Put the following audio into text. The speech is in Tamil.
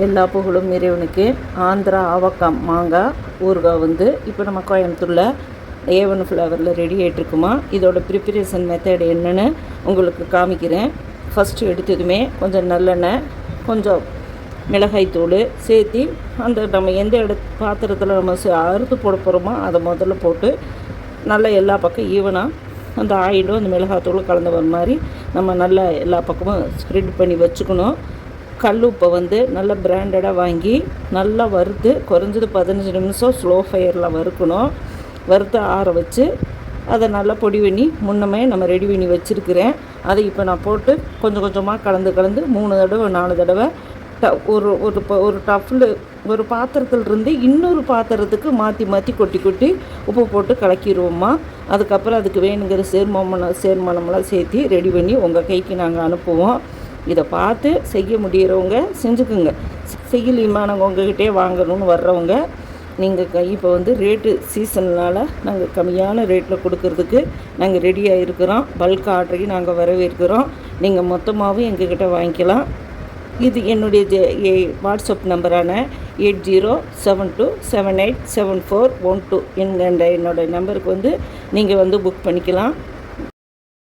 எல்லா புகழும் இறைவனுக்கு. ஆந்திரா ஆவக்காய் மாங்காய் ஊறுகாய் வந்து இப்போ நம்ம கோயம்புத்தூரில் ஏவன் ஃப்ளவரில் ரெடி ஆகிட்டுருக்குமா இதோட ப்ரிப்பரேஷன் மெத்தட் என்னன்னு உங்களுக்கு காமிக்கிறேன். ஃபஸ்ட்டு எடுத்ததுமே கொஞ்சம் நல்லெண்ணெய் கொஞ்சம் மிளகாய் தூள் சேர்த்து அந்த நம்ம எந்த இட பாத்திரத்தில் நம்ம அறுத்து போட போகிறோமோ அதை முதல்ல போட்டு நல்லா எல்லா பக்கம் ஈவனாக அந்த ஆயிலும் அந்த மிளகாத்தூளும் கலந்து வர மாதிரி நம்ம நல்லா எல்லா பக்கமும் ஸ்ப்ரெட் பண்ணி வச்சுக்கணும். கல் உப்பை வந்து நல்ல பிராண்டடாக வாங்கி நல்லா வறுத்து குறைஞ்சது பதினஞ்சு நிமிஷம் ஸ்லோ ஃபயரில் வறுக்கணும். வறுத்து ஆற வச்சு அதை நல்லா பொடி பண்ணி முன்னமே நம்ம ரெடி பண்ணி வச்சுருக்கிறேன். அதை இப்போ நான் போட்டு கொஞ்சம் கொஞ்சமாக கலந்து கலந்து மூணு தடவை நாலு தடவை ட- ஒரு ஒரு ப- ஒரு டஃப்பில் ஒரு பாத்திரத்தில் இருந்து இன்னொரு பாத்திரத்துக்கு மாற்றி மாற்றி கொட்டி கொட்டி உப்பு போட்டு கலக்கிடுவோம்மா. அதுக்கப்புறம் அதுக்கு வேணுங்கிற சேர்மானம் சேர்மானமெல்லாம் சேர்த்து ரெடி பண்ணி உங்கள் கைக்கு நாங்கள் அனுப்புவோம். இதை பார்த்து செய்ய முடிகிறவங்க செஞ்சுக்குங்க. செய்யலையுமா? நாங்கள் உங்ககிட்டே வாங்கணும்னு வர்றவங்க நீங்கள் இப்போ வந்து ரேட்டு சீசன்னால் நாங்கள் கம்மியான ரேட்டில் கொடுக்கறதுக்கு நாங்கள் ரெடியாக இருக்கிறோம். பல்க் ஆர்டரையும் நாங்கள் வரவேற்கிறோம். நீங்கள் மொத்தமாகவும் எங்ககிட்ட வாங்கிக்கலாம். இது என்னுடைய ஜெ- ஏ- WhatsApp நம்பரான eight zero seven two seven eight seven four one two என்கின்ற என்னோடய நம்பருக்கு வந்து நீங்கள் வந்து புக் பண்ணிக்கலாம்.